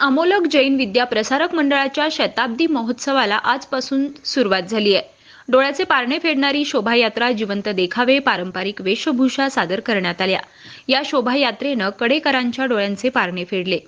अमोलक जैन विद्या प्रसारक मंडळाच्या शताब्दी महोत्सवाला आजपासून सुरुवात झाली आहे. डोळ्याचे पारणे फेडणारी शोभायात्रा जिवंत देखावे पारंपरिक वेशभूषा सादर करण्यात आल्या. या शोभायात्रेनं कडेकरांच्या डोळ्यांचे पारणे फेडले.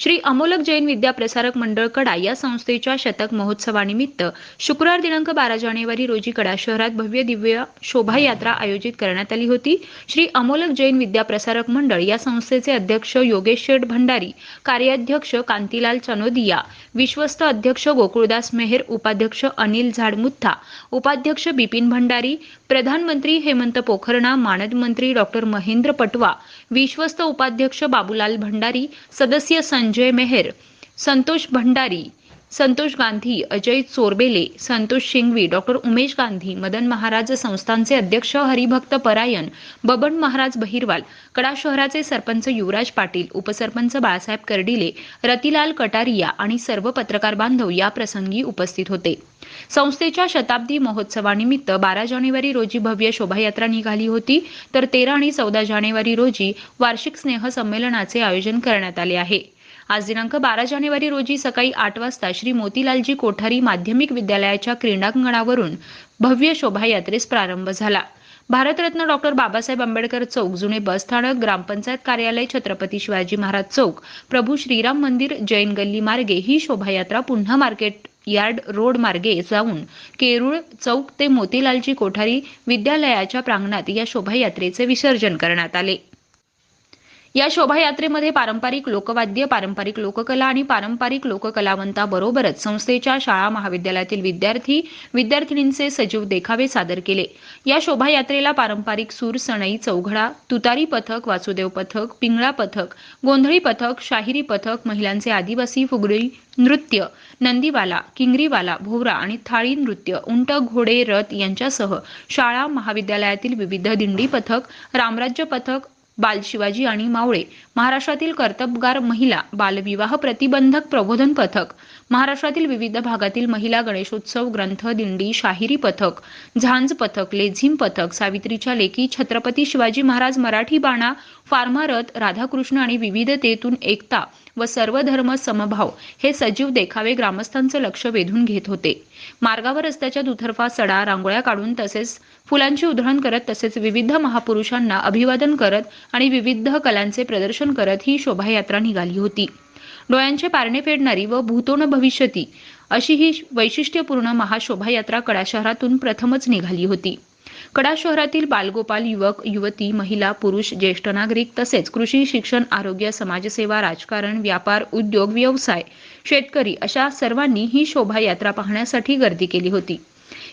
श्री अमोलक जैन विद्या प्रसारक मंडळ कडा या संस्थेच्या शतक महोत्सवानिमित्त शुक्रवार दिनांक बारा जानेवारी रोजी कडा शहरात भव्य दिव्य शोभायात्रा आयोजित करण्यात आली होती. श्री अमोलक जैन विद्या प्रसारक मंडळ या संस्थेचे अध्यक्ष योगेश शेठ भंडारी कार्याध्यक्ष कांतीलाल चनोदिया विश्वस्त अध्यक्ष गोकुळदास मेहर उपाध्यक्ष अनिल झाडमुत्था उपाध्यक्ष बिपिन भंडारी प्रधानमंत्री हेमंत पोखरणा मानद मंत्री डॉक्टर महेंद्र पटवा विश्वस्त उपाध्यक्ष बाबूलाल भंडारी सदस्य संजय मेहर संतोष भंडारी संतोष गांधी अजय चोरबेले संतोष शिंगवी डॉक्टर उमेश गांधी मदन महाराज संस्थांचे अध्यक्ष हरिभक्त परायण बबन महाराज बहिरवाल कडा शहराचे सरपंच युवराज पाटील उपसरपंच बाळासाहेब कर्डिले रतिलाल कटारिया आणि सर्व पत्रकार बांधव या प्रसंगी उपस्थित होते. संस्थेच्या शताब्दी महोत्सवानिमित्त बारा जानेवारी रोजी भव्य शोभायात्रा निघाली होती. तर तेरा आणि चौदा जानेवारी रोजी वार्षिक स्नेह संमेलनाचे आयोजन करण्यात आले आहे. आज दिनांक बारा जानेवारी रोजी सकाळी आठ वाजता श्री मोतीलालजी कोठारी माध्यमिक विद्यालयाच्या क्रीडांगणावरून भव्य शोभायात्रेस प्रारंभ झाला. भारतरत्न डॉक्टर बाबासाहेब आंबेडकर चौक जुने बस स्थानक ग्रामपंचायत कार्यालय छत्रपती शिवाजी महाराज चौक प्रभू श्रीराम मंदिर जैन गल्ली मार्गे ही शोभायात्रा पुन्हा मार्केट यार्ड रोड मार्गे जाऊन केरूळ चौक ते मोतीलालजी कोठारी विद्यालयाच्या प्रांगणात या शोभायात्रेचे विसर्जन करण्यात आले. या शोभायात्रेमध्ये पारंपरिक लोकवाद्य पारंपरिक लोककला आणि पारंपरिक लोककलावंताबरोबरच संस्थेच्या शाळा महाविद्यालयातील विद्यार्थी विद्यार्थिनींचे सजीव देखावे सादर केले. या शोभायात्रेला पारंपरिक सूर सणई चौघडा तुतारी पथक वासुदेव पथक पिंगळा पथक गोंधळी पथक शाहिरी पथक महिलांचे आदिवासी फुगडी नृत्य नंदीवाला किंगरीवाला भोवरा आणि थाळी नृत्य उंट घोडे रथ यांच्यासह शाळा महाविद्यालयातील विविध दिंडी पथक रामराज्य पथक बाल शिवाजी आणि मावळे महाराष्ट्रातील कर्तबगार महिला बालविवाह प्रतिबंधक प्रबोधन पथक महाराष्ट्रातील विविध भागातील महिला गणेशोत्सव ग्रंथ दिंडी शाहिरी पथक झांज पथक लेझिम पथक सावित्रीच्या लेकी छत्रपती शिवाजी महाराज मराठी बाणा फार्मारथ राधाकृष्ण आणि विविधतेतून एकता व सर्वधर्म समभाव हे सजीव देखावे ग्रामस्थांचं लक्ष वेधून घेत होते. मार्गावर रस्त्याच्या दुतर्फा सडा रांगोळ्या काढून तसेच फुलांची उधळण करत तसेच विविध महापुरुषांना अभिवादन करत आणि विविध कलांचे प्रदर्शन करत ही शोभायात्रा निघाली होती. डोळ्यांचे पारणे फेडणारी व भूतोन भविष्यती अशी ही वैशिष्ट्यपूर्ण महाशोभायात्रा कडा शहरातून प्रथमच निघाली होती. कडा शहरातील बालगोपाल युवक युवती महिला पुरुष ज्येष्ठ नागरिक तसेच कृषी शिक्षण आरोग्य समाजसेवा राजकारण व्यापार उद्योग व्यवसाय शेतकरी अशा सर्वांनी ही शोभायात्रा पाहण्यासाठी गर्दी केली होती.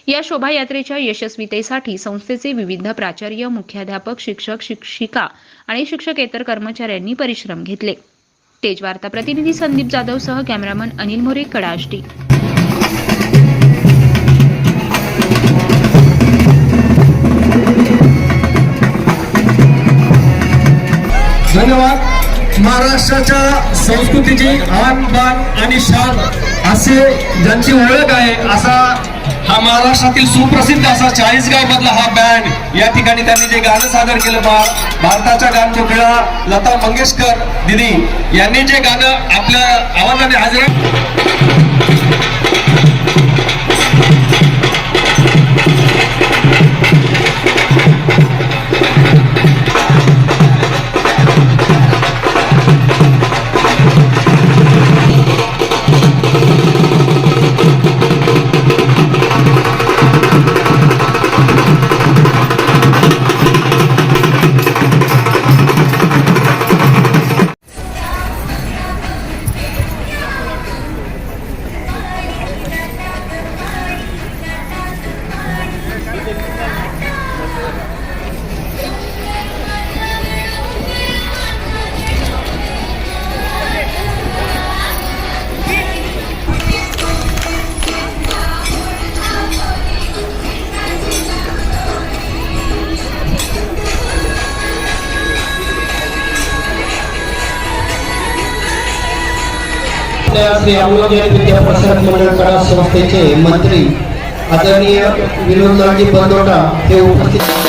या शोभायात्रेच्या यशस्वीतेसाठी संस्थेचे विविध प्राचार्य मुख्याध्यापक शिक्षक शिक्षिका आणि शिक्षकेतर कर्मचाऱ्यांनी परिश्रम घेतले. तेज वार्ता प्रतिनिधी संदीप जाधव सह कॅमेरामन अनिल मोरे कडाष्टी धन्यवाद. महाराष्ट्राच्या संस्कृतीची आन बान आणि शान असे ज्यांची ओळख आहे असा हा महाराष्ट्रातील सुप्रसिद्ध असा चाळीसगाव मधला हा बँड या ठिकाणी त्यांनी जे गाणं सादर केलं भारताच्या गानकोकिळा लता मंगेशकर दिदी यांनी जे गाणं आपल्या आवाजाने हजर आपल्या श्री विद्या प्रसारक मंडळ कला संस्थेचे मंत्री आदरणीय विनोदराजी बंदोटा हे उपस्थित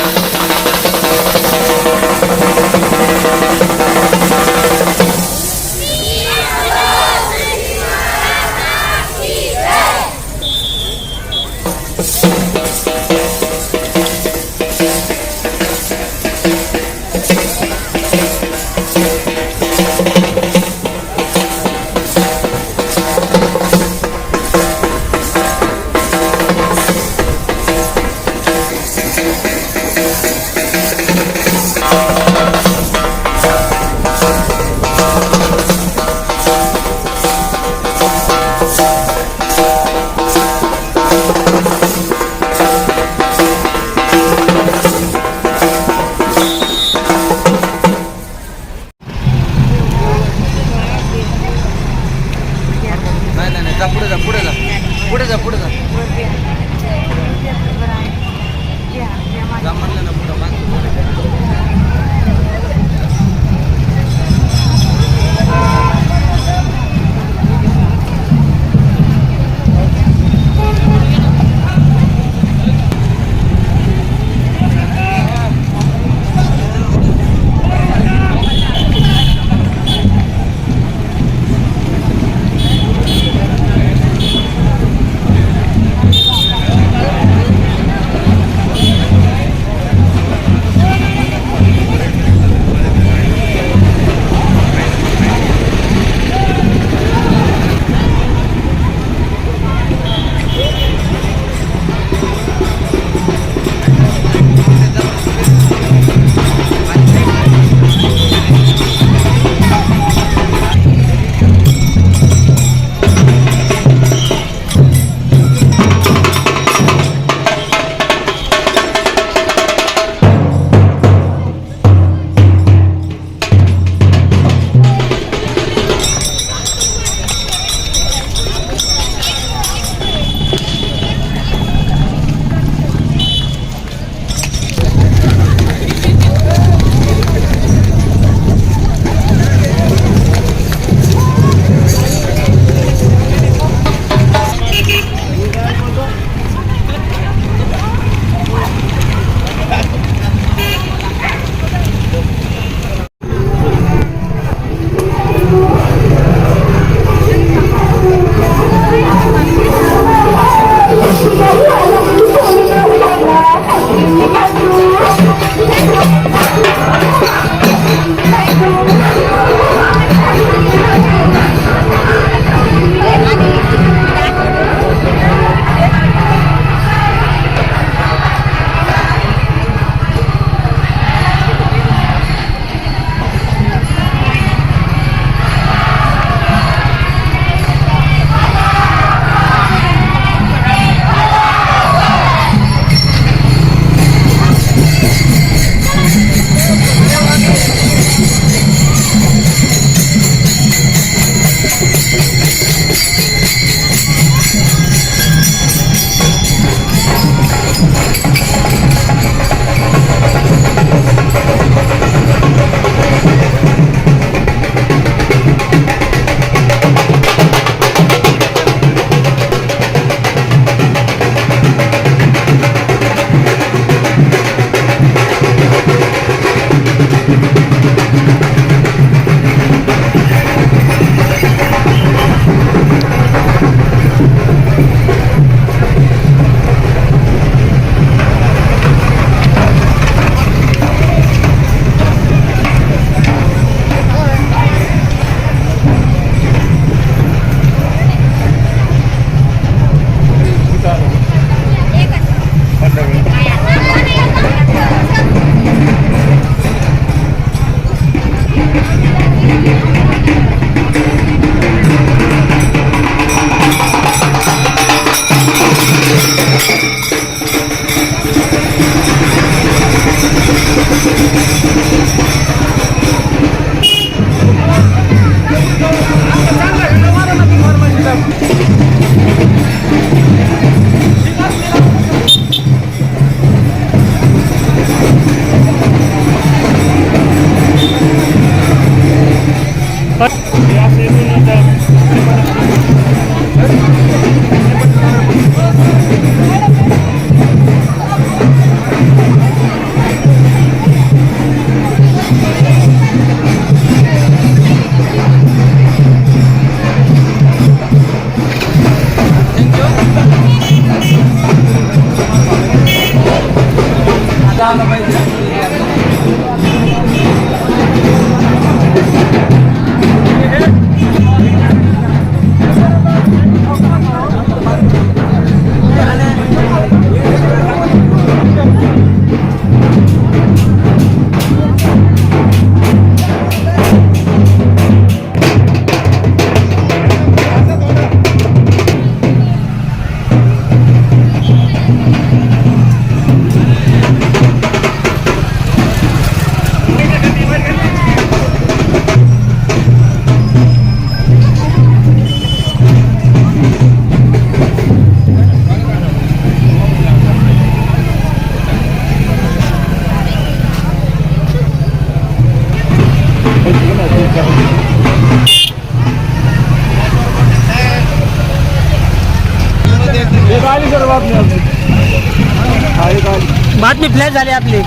बातमी फ्लॅश झाली आपली.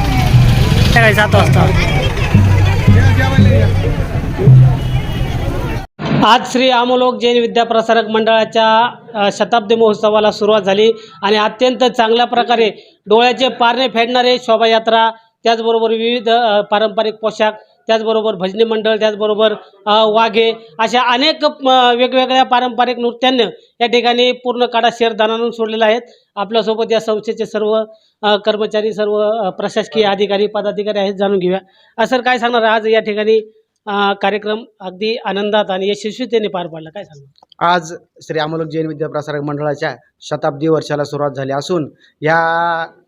सकाळी सात वाजता. आज श्री आमोलोक जैन विद्याप्रसारक मंडळाच्या शताब्दी महोत्सवाला सुरुवात झाली आणि अत्यंत चांगल्या प्रकारे डोळ्याचे पारणे फेडणारे शोभायात्रा त्याचबरोबर विविध पारंपरिक पोशाख त्याचबरोबर भजनी मंडळ त्याचबरोबर वाघे अशा अनेक वेगवेगळ्या पारंपरिक नृत्यांनी या ठिकाणी पूर्ण काडा शेर सोडलेला आहेत. आपल्यासोबत या संस्थेचे सर्व कर्मचारी सर्व प्रशासकीय अधिकारी पदाधिकारी आहेत जाणून घेऊया. सर काय सांगणार? आज या ठिकाणी कार्यक्रम अगदी आनंदात आणि यशस्वीतेने पार पाडला. काय सांगणार? आज श्री अमोलक जैन विद्याप्रसारक मंडळाच्या शताब्दी वर्षाला सुरुवात झाली असून या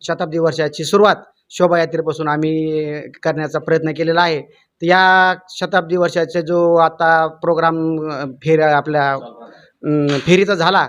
शताब्दी वर्षाची सुरुवात शोभायात्रेपासून आम्ही करण्याचा प्रयत्न केलेला आहे. तर या शताब्दी वर्षाचा जो आता प्रोग्राम फेर आपल्या फेरीचा झाला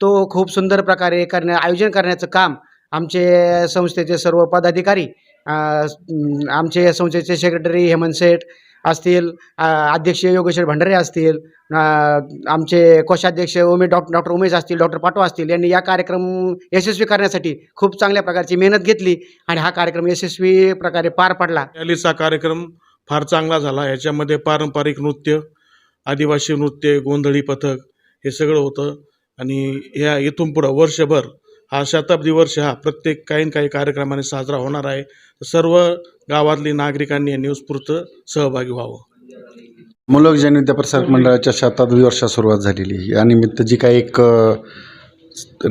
तो खूप सुंदर प्रकारे करण्या आयोजन करण्याचं काम आमचे संस्थेचे सर्व पदाधिकारी आमचे संस्थेचे सेक्रेटरी हेमंत सेठ असतील अध्यक्ष योगेश्वर भंडारे असतील आमचे कोषाध्यक्ष उमे डॉक्टर डॉक्टर उमेश असतील डॉक्टर पाटवा असतील यांनी या कार्यक्रम यशस्वी करण्यासाठी खूप चांगल्या प्रकारची मेहनत घेतली आणि हा कार्यक्रम यशस्वी प्रकारे पार पडला. रॅलीचा कार्यक्रम फार चांगला झाला. याच्यामध्ये पारंपरिक नृत्य आदिवासी नृत्य गोंधळी पथक हे सगळं होतं. आणि ह्या इथून पुढं वर्षभर हा शताब्दी वर्ष हा प्रत्येक काही ना काही कार्यक्रमाने साजरा होणार आहे. सर्व गावातली नागरिकांनी न्यूजपूर्त सहभागी व्हावं. मुलग जैन विद्याप्रसारक मंडळाच्या शताब्दी वर्षा सुरुवात झालेली. यानिमित्त जी काही एक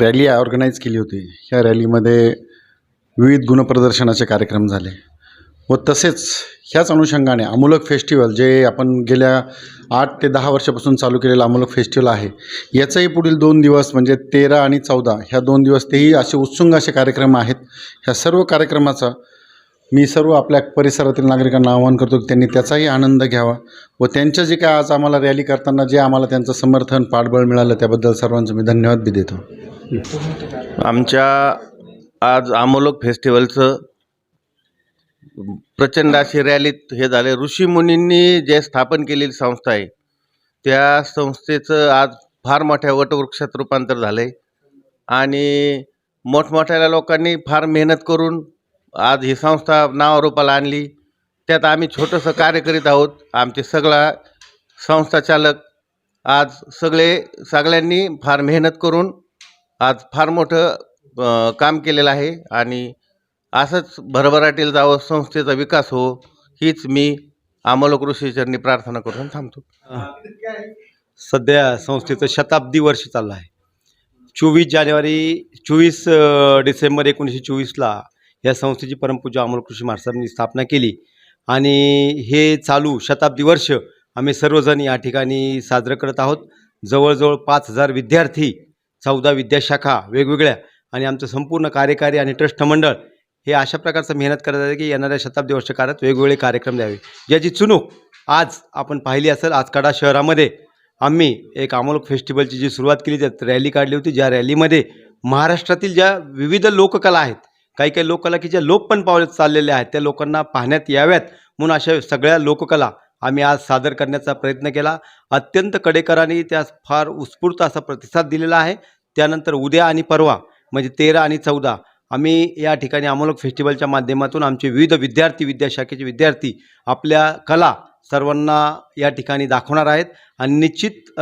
रॅली ऑर्गनाईज केली होती ह्या रॅलीमध्ये विविध गुणप्रदर्शनाचे कार्यक्रम झाले. व तसेच ह्याच अनुषंगाने अमूलक फेस्टिवल जे आपण गेल्या आठ ते दहा वर्षापासून चालू केलेलं अमूलक फेस्टिवल आहे याचंही पुढील दोन दिवस म्हणजे तेरा आणि चौदा ह्या दोन दिवस तेही असे उत्सुंग असे कार्यक्रम आहेत. ह्या सर्व कार्यक्रमाचा मी सर्व आपल्या परिसरातील नागरिकांना आवाहन करतो की त्यांनी त्याचाही आनंद घ्यावा व त्यांच्या जे काय आज आम्हाला रॅली करताना जे आम्हाला त्यांचं समर्थन पाठबळ मिळालं त्याबद्दल सर्वांचं मी धन्यवाद बी देतो. आमच्या आज आमोलक फेस्टिवलचं प्रचंड अशी रॅलीत हे झाले. ऋषीमुनींनी जे स्थापन केलेली संस्था आहे त्या संस्थेचं आज फार मोठ्या वटवृक्षात रूपांतर झालं आहे आणि मोठमोठ्या लोकांनी फार मेहनत करून आज ही संस्था नावारूपाला आणली. त्यात आम्ही छोटंसं कार्य करीत आहोत. आमचे सगळा संस्था चालक आज सगळे सगळ्यांनी फार मेहनत करून आज फार मोठं काम केलेलं आहे. आणि असंच भरभराटीला जावं संस्थेचा विकास हो हीच मी आमोलक ऋषीचरणी प्रार्थना करून थांबतो. सध्या संस्थेचं शताब्दी वर्ष चाललं आहे. चोवीस जानेवारी चोवीस डिसेंबर एकोणीसशे चोवीसला या संस्थेची परमपूजा अमोल कृषी महाराजांनी स्थापना केली. आणि हे चालू शताब्दी वर्ष आम्ही सर्वजण या ठिकाणी साजरं करत आहोत. जवळजवळ पाच हजार विद्यार्थी चौदा विद्याशाखा वेगवेगळ्या आणि आमचं संपूर्ण कार्यकारी आणि ट्रस्ट मंडळ हे अशा प्रकारचं मेहनत करत आहे की येणाऱ्या शताब्दी वर्ष काळात वेगवेगळे कार्यक्रम द्यावे. ज्याची चुनूक आज आपण पाहिली असेल आज कडा शहरामध्ये आम्ही एक अमोलक फेस्टिवलची जी सुरुवात केली त्यात रॅली काढली होती. ज्या रॅलीमध्ये महाराष्ट्रातील ज्या विविध लोककला आहेत काही काही लोककला की ज्या लोप पण पावले चाललेल्या आहेत त्या लोकांना पाहण्यात याव्यात म्हणून अशा सगळ्या लोककला आम्ही आज सादर करण्याचा प्रयत्न केला. अत्यंत कडेकरांनी त्यास फार उत्स्फूर्त असा प्रतिसाद दिलेला आहे. त्यानंतर उद्या आणि परवा म्हणजे तेरा आणि चौदा आम्ही या ठिकाणी अमोलक फेस्टिवलच्या माध्यमातून आमचे विविध विद्यार्थी विद्याशाखेचे विद्यार्थी आपल्या कला सर्वांना या ठिकाणी दाखवणार आहेत. आणि निश्चित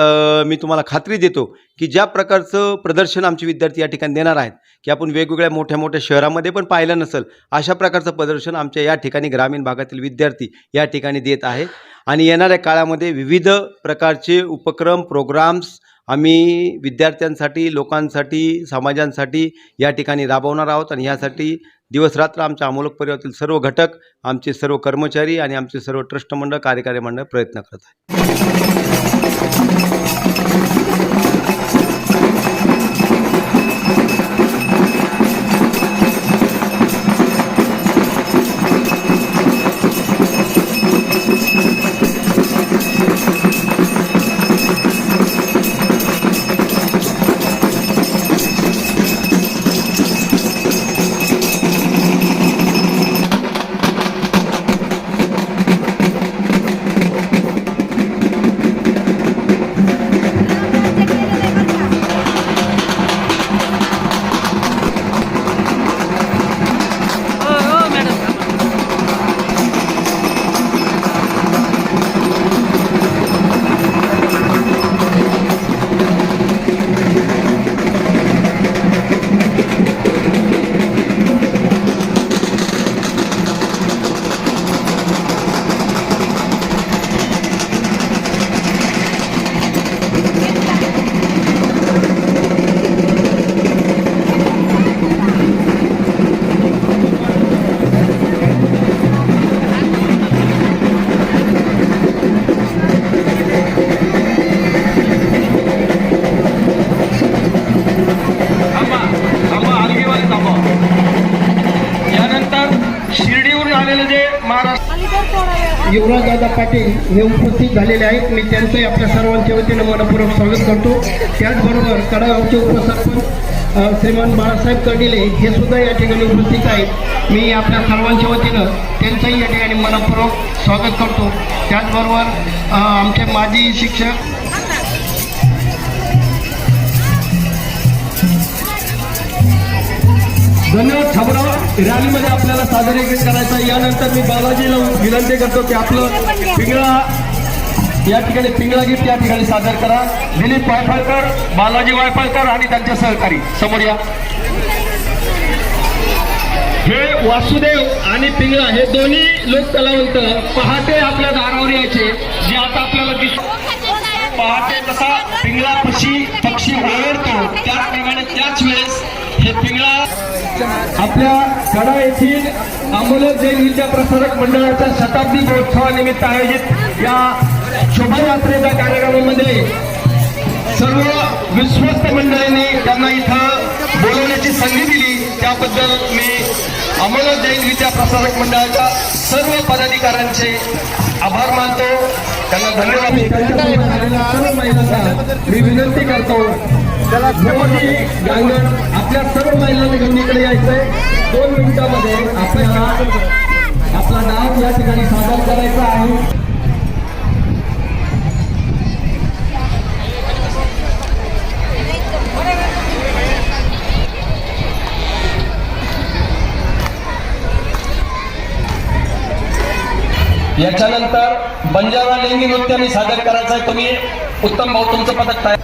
मी तुम्हाला खात्री देतो की ज्या प्रकारचं प्रदर्शन आमचे विद्यार्थी या ठिकाणी देणार आहेत की आपण वेगवेगळ्या मोठ्या मोठ्या शहरामध्ये पण पाहिलं नसेल अशा प्रकारचं प्रदर्शन आमच्या या ठिकाणी ग्रामीण भागातील विद्यार्थी या ठिकाणी देत आहे. आणि येणाऱ्या काळामध्ये विविध प्रकारचे उपक्रम प्रोग्राम्स आम्ही विद्यार्थ्यांसाठी लोकांसाठी समाजांसाठी या ठिकाणी राबवणार आहोत आणि यासाठी दिवसरात्र आमच्या अमोलक परिवारातील सर्व घटक आमचे सर्व कर्मचारी आणि आमचे सर्व ट्रस्ट मंडळ कार्यकारी मंडळ प्रयत्न करत आहे युवराजदादा पाटील हे उपस्थित झालेले आहेत. मी त्यांचंही आपल्या सर्वांच्या वतीनं मनपूर्वक स्वागत करतो. त्याचबरोबर कडागावचे उपसरपंच श्रीमान बाळासाहेब कर्डिले हे सुद्धा या ठिकाणी उपस्थित आहेत. मी आपल्या सर्वांच्या वतीनं त्यांचंही या ठिकाणी मनपूर्वक स्वागत करतो. त्याचबरोबर आमचे माजी शिक्षक धन्यवाद छाबराव रॅलीमध्ये आपल्याला सादरीकरण करायचं आहे. यानंतर मी बालाजीला विनंती करतो की आपलं पिंगळा या ठिकाणी पिंगळा गीत या ठिकाणी सादर करा. दिलीप वायफळकर बालाजी वायफळकर आणि त्यांचे सहकारी. समोर या. हे वासुदेव आणि पिंगळा हे दोन्ही लोक कलावंत पहाटे आपल्या दारावर यायचे. जे आता आपल्याला दिस पहाटे तसा पिंगळा पक्षी पक्षी ओरडतो त्याचप्रमाणे त्याच वेळेस हे पिंगळा आपल्या कडा येथील अमोलक जैन विद्या प्रसारक मंडळाच्या शताब्दी महोत्सवानिमित्त आयोजित या शोभायात्रेच्या कार्यक्रमामध्ये सर्व विश्वस्त मंडळींनी त्यांना इथं बोलवण्याची संधी दिली. त्याबद्दल मी अमोलक जैन विद्या प्रसारक मंडळाच्या सर्व पदाधिकाऱ्यांचे आभार मानतो. त्यांना धन्यवाद. मी विनंती करतो त्याला मोदी गांगण आपल्या सर्व महिलांनी गंदीकडे यायचंय. दोन मिनिटामध्ये आपल्याला आपला नाव या ठिकाणी सादर करायचा आहे. याच्यानंतर बंजारा लेंगी नृत्य मी सादर करायचं आहे तुम्ही उत्तम भाऊ तुमचं पदक तयार